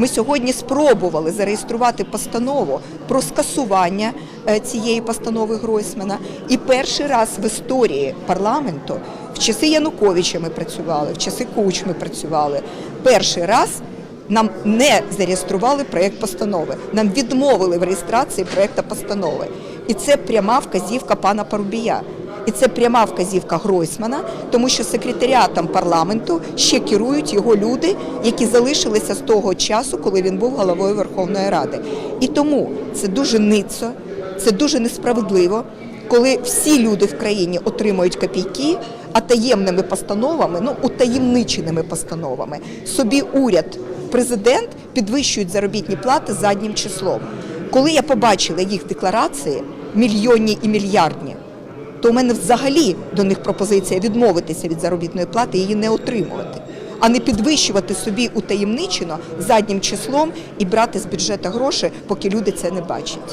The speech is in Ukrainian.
Ми сьогодні спробували зареєструвати постанову про скасування е, цієї постанови Гройсмана. І перший раз в історії парламенту в часи Януковича ми працювали, в часи Куч ми працювали. Перший раз нам не зареєстрували проєкт постанови. Нам відмовили в реєстрації проєкту постанови. І це пряма вказівка пана Парубія. І це пряма вказівка Гройсмана, тому що секретаріатом парламенту ще керують його люди, які залишилися з того часу, коли він був головою Верховної Ради. І тому це дуже ницо, це дуже несправедливо, коли всі люди в країні отримують копійки, а таємними постановами, ну утаємниченими постановами, собі уряд, президент підвищують заробітні плати заднім числом. Коли я побачила їх декларації, мільйонні і мільярдні, то у мене взагалі до них пропозиція відмовитися від заробітної плати її не отримувати, а не підвищувати собі утаємничено заднім числом і брати з бюджету гроші, поки люди це не бачать.